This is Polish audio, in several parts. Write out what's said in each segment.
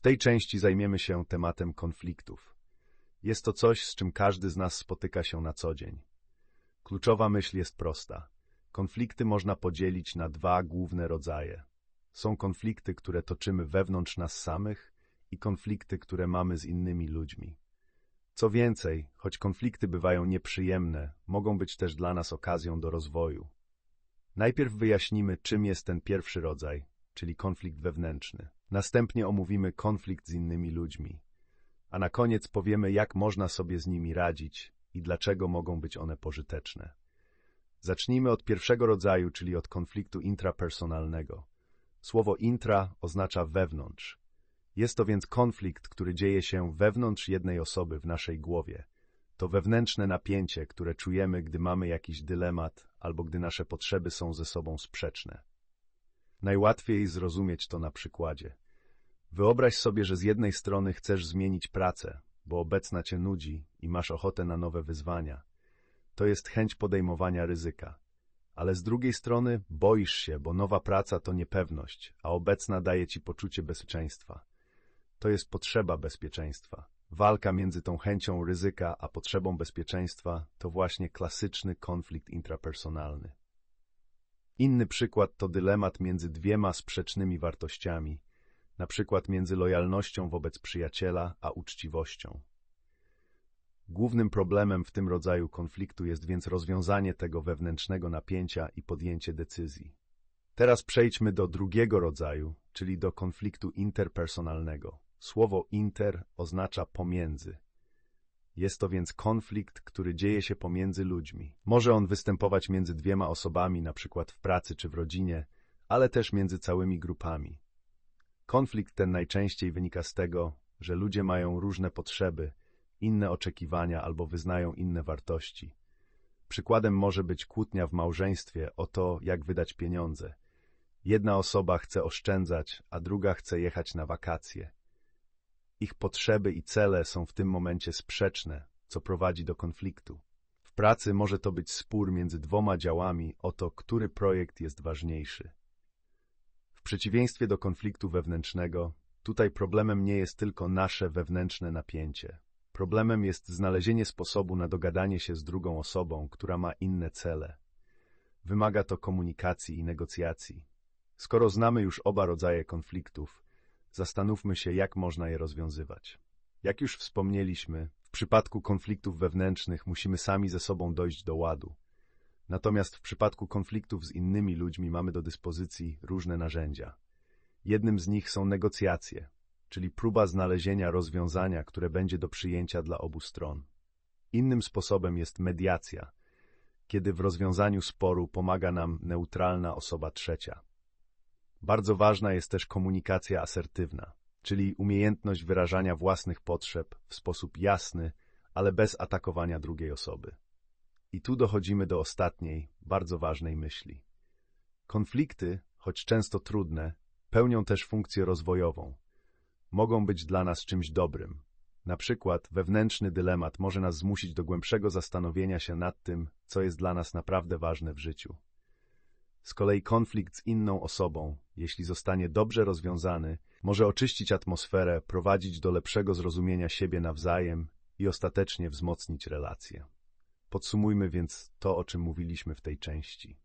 W tej części zajmiemy się tematem konfliktów. Jest to coś, z czym każdy z nas spotyka się na co dzień. Kluczowa myśl jest prosta. Konflikty można podzielić na dwa główne rodzaje. Są konflikty, które toczymy wewnątrz nas samych i konflikty, które mamy z innymi ludźmi. Co więcej, choć konflikty bywają nieprzyjemne, mogą być też dla nas okazją do rozwoju. Najpierw wyjaśnimy, czym jest ten pierwszy rodzaj, czyli konflikt wewnętrzny. Następnie omówimy konflikt z innymi ludźmi. A na koniec powiemy, jak można sobie z nimi radzić i dlaczego mogą być one pożyteczne. Zacznijmy od pierwszego rodzaju, czyli od konfliktu intrapersonalnego. Słowo intra oznacza wewnątrz. Jest to więc konflikt, który dzieje się wewnątrz jednej osoby w naszej głowie. To wewnętrzne napięcie, które czujemy, gdy mamy jakiś dylemat albo gdy nasze potrzeby są ze sobą sprzeczne. Najłatwiej zrozumieć to na przykładzie. Wyobraź sobie, że z jednej strony chcesz zmienić pracę, bo obecna cię nudzi i masz ochotę na nowe wyzwania. To jest chęć podejmowania ryzyka. Ale z drugiej strony boisz się, bo nowa praca to niepewność, a obecna daje ci poczucie bezpieczeństwa. To jest potrzeba bezpieczeństwa. Walka między tą chęcią ryzyka a potrzebą bezpieczeństwa to właśnie klasyczny konflikt intrapersonalny. Inny przykład to dylemat między dwiema sprzecznymi wartościami, na przykład między lojalnością wobec przyjaciela a uczciwością. Głównym problemem w tym rodzaju konfliktu jest więc rozwiązanie tego wewnętrznego napięcia i podjęcie decyzji. Teraz przejdźmy do drugiego rodzaju, czyli do konfliktu interpersonalnego. Słowo inter oznacza pomiędzy. Jest to więc konflikt, który dzieje się pomiędzy ludźmi. Może on występować między dwiema osobami, na przykład w pracy czy w rodzinie, ale też między całymi grupami. Konflikt ten najczęściej wynika z tego, że ludzie mają różne potrzeby, inne oczekiwania albo wyznają inne wartości. Przykładem może być kłótnia w małżeństwie o to, jak wydać pieniądze. Jedna osoba chce oszczędzać, a druga chce jechać na wakacje. Ich potrzeby i cele są w tym momencie sprzeczne, co prowadzi do konfliktu. W pracy może to być spór między dwoma działami o to, który projekt jest ważniejszy. W przeciwieństwie do konfliktu wewnętrznego, tutaj problemem nie jest tylko nasze wewnętrzne napięcie. Problemem jest znalezienie sposobu na dogadanie się z drugą osobą, która ma inne cele. Wymaga to komunikacji i negocjacji. Skoro znamy już oba rodzaje konfliktów, zastanówmy się, jak można je rozwiązywać. Jak już wspomnieliśmy, w przypadku konfliktów wewnętrznych musimy sami ze sobą dojść do ładu. Natomiast w przypadku konfliktów z innymi ludźmi mamy do dyspozycji różne narzędzia. Jednym z nich są negocjacje, czyli próba znalezienia rozwiązania, które będzie do przyjęcia dla obu stron. Innym sposobem jest mediacja, kiedy w rozwiązaniu sporu pomaga nam neutralna osoba trzecia. Bardzo ważna jest też komunikacja asertywna, czyli umiejętność wyrażania własnych potrzeb w sposób jasny, ale bez atakowania drugiej osoby. I tu dochodzimy do ostatniej, bardzo ważnej myśli. Konflikty, choć często trudne, pełnią też funkcję rozwojową. Mogą być dla nas czymś dobrym. Na przykład wewnętrzny dylemat może nas zmusić do głębszego zastanowienia się nad tym, co jest dla nas naprawdę ważne w życiu. Z kolei konflikt z inną osobą, jeśli zostanie dobrze rozwiązany, może oczyścić atmosferę, prowadzić do lepszego zrozumienia siebie nawzajem i ostatecznie wzmocnić relacje. Podsumujmy więc to, o czym mówiliśmy w tej części.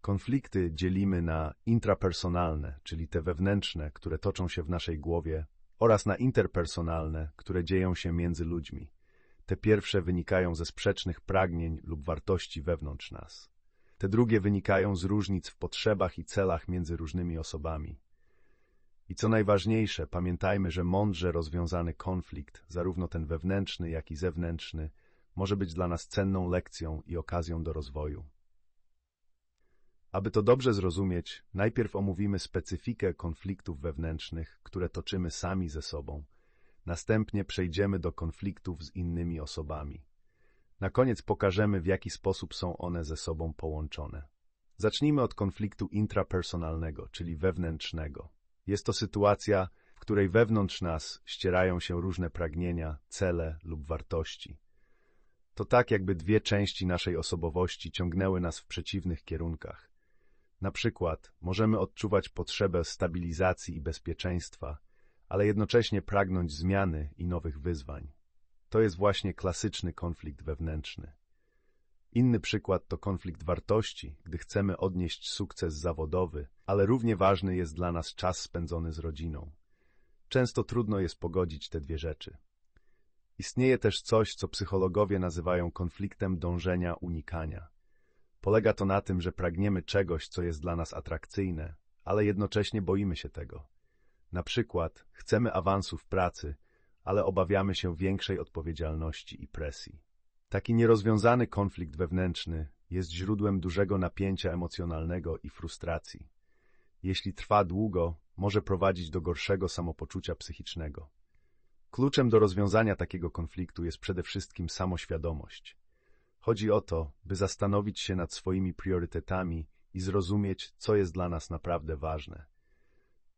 Konflikty dzielimy na intrapersonalne, czyli te wewnętrzne, które toczą się w naszej głowie, oraz na interpersonalne, które dzieją się między ludźmi. Te pierwsze wynikają ze sprzecznych pragnień lub wartości wewnątrz nas. Te drugie wynikają z różnic w potrzebach i celach między różnymi osobami. I co najważniejsze, pamiętajmy, że mądrze rozwiązany konflikt, zarówno ten wewnętrzny, jak i zewnętrzny, może być dla nas cenną lekcją i okazją do rozwoju. Aby to dobrze zrozumieć, najpierw omówimy specyfikę konfliktów wewnętrznych, które toczymy sami ze sobą. Następnie przejdziemy do konfliktów z innymi osobami. Na koniec pokażemy, w jaki sposób są one ze sobą połączone. Zacznijmy od konfliktu intrapersonalnego, czyli wewnętrznego. Jest to sytuacja, w której wewnątrz nas ścierają się różne pragnienia, cele lub wartości. To tak, jakby dwie części naszej osobowości ciągnęły nas w przeciwnych kierunkach. Na przykład możemy odczuwać potrzebę stabilizacji i bezpieczeństwa, ale jednocześnie pragnąć zmiany i nowych wyzwań. To jest właśnie klasyczny konflikt wewnętrzny. Inny przykład to konflikt wartości, gdy chcemy odnieść sukces zawodowy, ale równie ważny jest dla nas czas spędzony z rodziną. Często trudno jest pogodzić te dwie rzeczy. Istnieje też coś, co psychologowie nazywają konfliktem dążenia unikania. Polega to na tym, że pragniemy czegoś, co jest dla nas atrakcyjne, ale jednocześnie boimy się tego. Na przykład chcemy awansu w pracy, ale obawiamy się większej odpowiedzialności i presji. Taki nierozwiązany konflikt wewnętrzny jest źródłem dużego napięcia emocjonalnego i frustracji. Jeśli trwa długo, może prowadzić do gorszego samopoczucia psychicznego. Kluczem do rozwiązania takiego konfliktu jest przede wszystkim samoświadomość. Chodzi o to, by zastanowić się nad swoimi priorytetami i zrozumieć, co jest dla nas naprawdę ważne.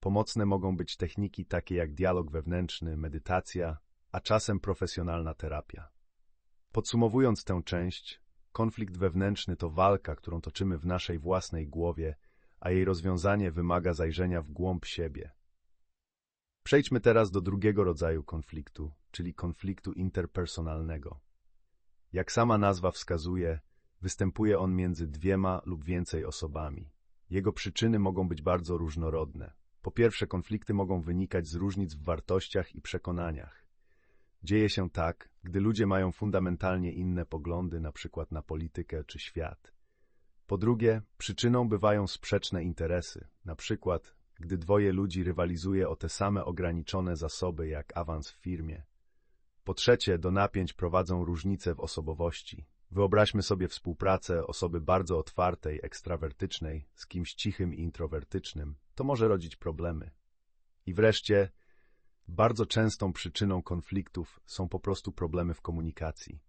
Pomocne mogą być techniki takie jak dialog wewnętrzny, medytacja, a czasem profesjonalna terapia. Podsumowując tę część, konflikt wewnętrzny to walka, którą toczymy w naszej własnej głowie, a jej rozwiązanie wymaga zajrzenia w głąb siebie. Przejdźmy teraz do drugiego rodzaju konfliktu, czyli konfliktu interpersonalnego. Jak sama nazwa wskazuje, występuje on między dwiema lub więcej osobami. Jego przyczyny mogą być bardzo różnorodne. Po pierwsze, konflikty mogą wynikać z różnic w wartościach i przekonaniach. Dzieje się tak, gdy ludzie mają fundamentalnie inne poglądy, na przykład na politykę czy świat. Po drugie, przyczyną bywają sprzeczne interesy, na przykład gdy dwoje ludzi rywalizuje o te same ograniczone zasoby jak awans w firmie. Po trzecie, do napięć prowadzą różnice w osobowości. Wyobraźmy sobie współpracę osoby bardzo otwartej, ekstrawertycznej z kimś cichym i introwertycznym. To może rodzić problemy. I wreszcie, bardzo częstą przyczyną konfliktów są po prostu problemy w komunikacji.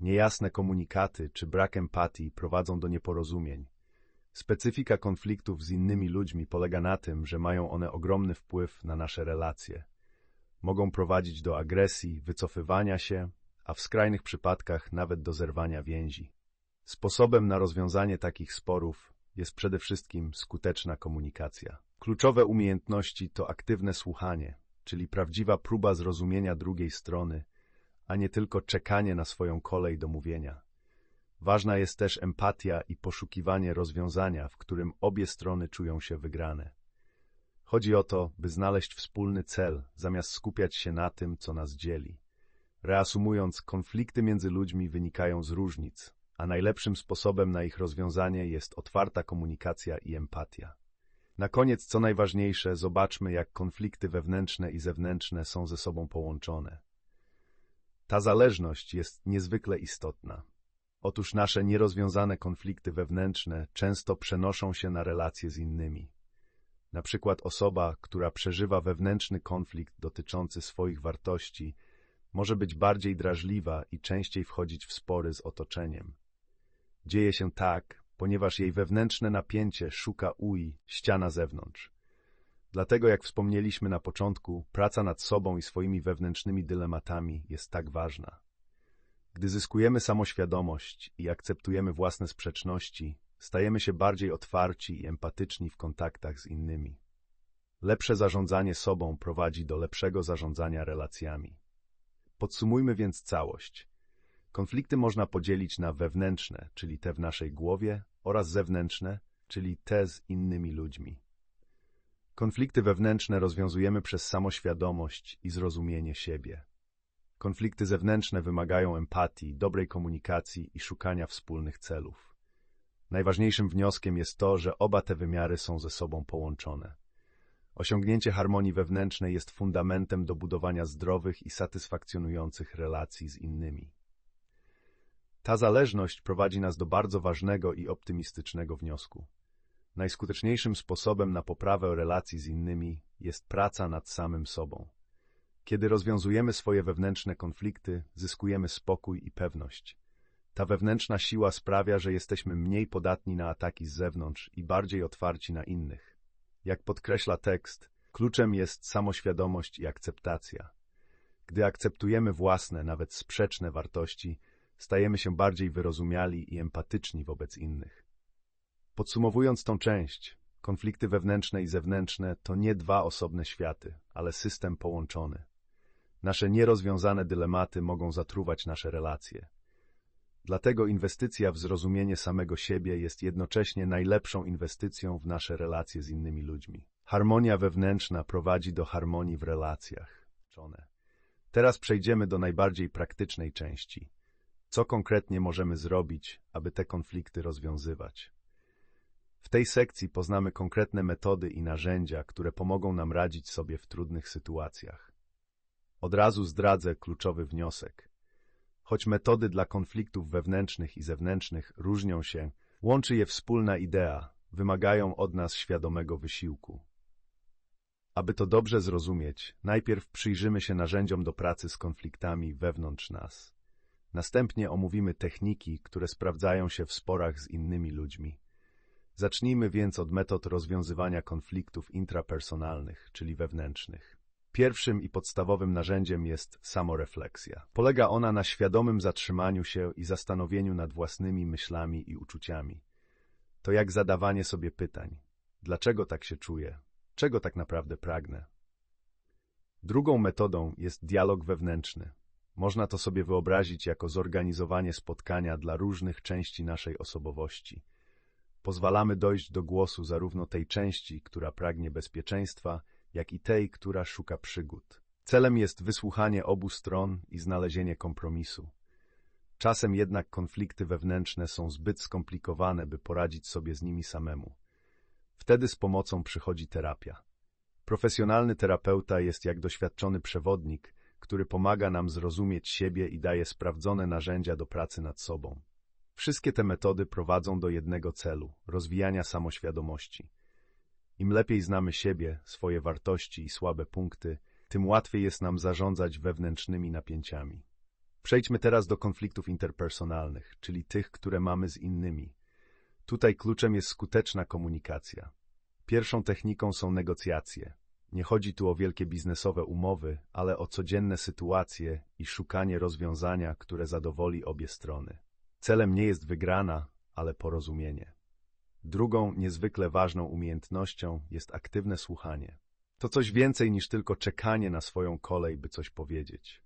Niejasne komunikaty czy brak empatii prowadzą do nieporozumień. Specyfika konfliktów z innymi ludźmi polega na tym, że mają one ogromny wpływ na nasze relacje. Mogą prowadzić do agresji, wycofywania się, a w skrajnych przypadkach nawet do zerwania więzi. Sposobem na rozwiązanie takich sporów jest przede wszystkim skuteczna komunikacja. Kluczowe umiejętności to aktywne słuchanie, czyli prawdziwa próba zrozumienia drugiej strony, a nie tylko czekanie na swoją kolej do mówienia. Ważna jest też empatia i poszukiwanie rozwiązania, w którym obie strony czują się wygrane. Chodzi o to, by znaleźć wspólny cel, zamiast skupiać się na tym, co nas dzieli. Reasumując, konflikty między ludźmi wynikają z różnic, a najlepszym sposobem na ich rozwiązanie jest otwarta komunikacja i empatia. Na koniec, co najważniejsze, zobaczmy, jak konflikty wewnętrzne i zewnętrzne są ze sobą połączone. Ta zależność jest niezwykle istotna. Otóż nasze nierozwiązane konflikty wewnętrzne często przenoszą się na relacje z innymi. Na przykład osoba, która przeżywa wewnętrzny konflikt dotyczący swoich wartości, może być bardziej drażliwa i częściej wchodzić w spory z otoczeniem. Dzieje się tak, ponieważ jej wewnętrzne napięcie szuka ui, ściana zewnątrz. Dlatego, jak wspomnieliśmy na początku, praca nad sobą i swoimi wewnętrznymi dylematami jest tak ważna. Gdy zyskujemy samoświadomość i akceptujemy własne sprzeczności, stajemy się bardziej otwarci i empatyczni w kontaktach z innymi. Lepsze zarządzanie sobą prowadzi do lepszego zarządzania relacjami. Podsumujmy więc całość. Konflikty można podzielić na wewnętrzne, czyli te w naszej głowie, oraz zewnętrzne, czyli te z innymi ludźmi. Konflikty wewnętrzne rozwiązujemy przez samoświadomość i zrozumienie siebie. Konflikty zewnętrzne wymagają empatii, dobrej komunikacji i szukania wspólnych celów. Najważniejszym wnioskiem jest to, że oba te wymiary są ze sobą połączone. Osiągnięcie harmonii wewnętrznej jest fundamentem do budowania zdrowych i satysfakcjonujących relacji z innymi. Ta zależność prowadzi nas do bardzo ważnego i optymistycznego wniosku. Najskuteczniejszym sposobem na poprawę relacji z innymi jest praca nad samym sobą. Kiedy rozwiązujemy swoje wewnętrzne konflikty, zyskujemy spokój i pewność. Ta wewnętrzna siła sprawia, że jesteśmy mniej podatni na ataki z zewnątrz i bardziej otwarci na innych. Jak podkreśla tekst, kluczem jest samoświadomość i akceptacja. Gdy akceptujemy własne, nawet sprzeczne wartości, stajemy się bardziej wyrozumiali i empatyczni wobec innych. Podsumowując tą część, konflikty wewnętrzne i zewnętrzne to nie dwa osobne światy, ale system połączony. Nasze nierozwiązane dylematy mogą zatruwać nasze relacje. Dlatego inwestycja w zrozumienie samego siebie jest jednocześnie najlepszą inwestycją w nasze relacje z innymi ludźmi. Harmonia wewnętrzna prowadzi do harmonii w relacjach. Teraz przejdziemy do najbardziej praktycznej części. Co konkretnie możemy zrobić, aby te konflikty rozwiązywać? W tej sekcji poznamy konkretne metody i narzędzia, które pomogą nam radzić sobie w trudnych sytuacjach. Od razu zdradzę kluczowy wniosek. Choć metody dla konfliktów wewnętrznych i zewnętrznych różnią się, łączy je wspólna idea, wymagają od nas świadomego wysiłku. Aby to dobrze zrozumieć, najpierw przyjrzymy się narzędziom do pracy z konfliktami wewnątrz nas. Następnie omówimy techniki, które sprawdzają się w sporach z innymi ludźmi. Zacznijmy więc od metod rozwiązywania konfliktów intrapersonalnych, czyli wewnętrznych. Pierwszym i podstawowym narzędziem jest samorefleksja. Polega ona na świadomym zatrzymaniu się i zastanowieniu nad własnymi myślami i uczuciami. To jak zadawanie sobie pytań. Dlaczego tak się czuję? Czego tak naprawdę pragnę? Drugą metodą jest dialog wewnętrzny. Można to sobie wyobrazić jako zorganizowanie spotkania dla różnych części naszej osobowości. Pozwalamy dojść do głosu zarówno tej części, która pragnie bezpieczeństwa, jak i tej, która szuka przygód. Celem jest wysłuchanie obu stron i znalezienie kompromisu. Czasem jednak konflikty wewnętrzne są zbyt skomplikowane, by poradzić sobie z nimi samemu. Wtedy z pomocą przychodzi terapia. Profesjonalny terapeuta jest jak doświadczony przewodnik, który pomaga nam zrozumieć siebie i daje sprawdzone narzędzia do pracy nad sobą. Wszystkie te metody prowadzą do jednego celu rozwijania samoświadomości. Im lepiej znamy siebie, swoje wartości i słabe punkty, tym łatwiej jest nam zarządzać wewnętrznymi napięciami. Przejdźmy teraz do konfliktów interpersonalnych, czyli tych, które mamy z innymi. Tutaj kluczem jest skuteczna komunikacja. Pierwszą techniką są negocjacje. Nie chodzi tu o wielkie biznesowe umowy, ale o codzienne sytuacje i szukanie rozwiązania, które zadowoli obie strony. Celem nie jest wygrana, ale porozumienie. Drugą niezwykle ważną umiejętnością jest aktywne słuchanie. To coś więcej niż tylko czekanie na swoją kolej, by coś powiedzieć.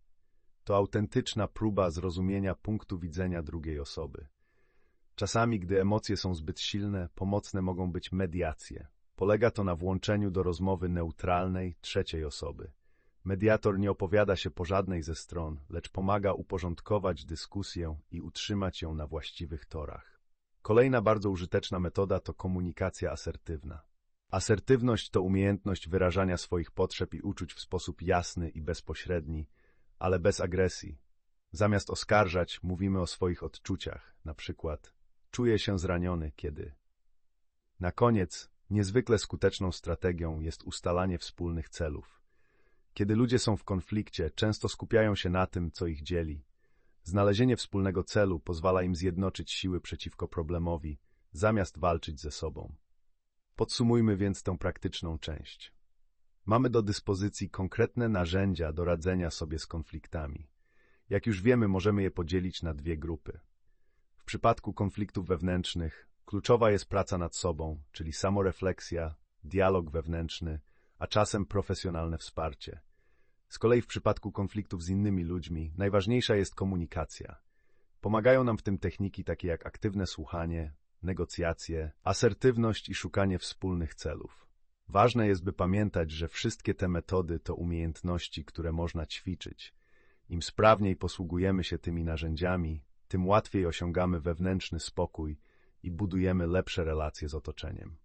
To autentyczna próba zrozumienia punktu widzenia drugiej osoby. Czasami, gdy emocje są zbyt silne, pomocne mogą być mediacje. Polega to na włączeniu do rozmowy neutralnej, trzeciej osoby. Mediator nie opowiada się po żadnej ze stron, lecz pomaga uporządkować dyskusję i utrzymać ją na właściwych torach. Kolejna bardzo użyteczna metoda to komunikacja asertywna. Asertywność to umiejętność wyrażania swoich potrzeb i uczuć w sposób jasny i bezpośredni, ale bez agresji. Zamiast oskarżać, mówimy o swoich odczuciach, na przykład czuję się zraniony, kiedy. Na koniec, niezwykle skuteczną strategią jest ustalanie wspólnych celów. Kiedy ludzie są w konflikcie, często skupiają się na tym, co ich dzieli. Znalezienie wspólnego celu pozwala im zjednoczyć siły przeciwko problemowi, zamiast walczyć ze sobą. Podsumujmy więc tę praktyczną część. Mamy do dyspozycji konkretne narzędzia do radzenia sobie z konfliktami. Jak już wiemy, możemy je podzielić na dwie grupy. W przypadku konfliktów wewnętrznych kluczowa jest praca nad sobą, czyli samorefleksja, dialog wewnętrzny, a czasem profesjonalne wsparcie. Z kolei w przypadku konfliktów z innymi ludźmi najważniejsza jest komunikacja. Pomagają nam w tym techniki takie jak aktywne słuchanie, negocjacje, asertywność i szukanie wspólnych celów. Ważne jest, by pamiętać, że wszystkie te metody to umiejętności, które można ćwiczyć. Im sprawniej posługujemy się tymi narzędziami, tym łatwiej osiągamy wewnętrzny spokój i budujemy lepsze relacje z otoczeniem.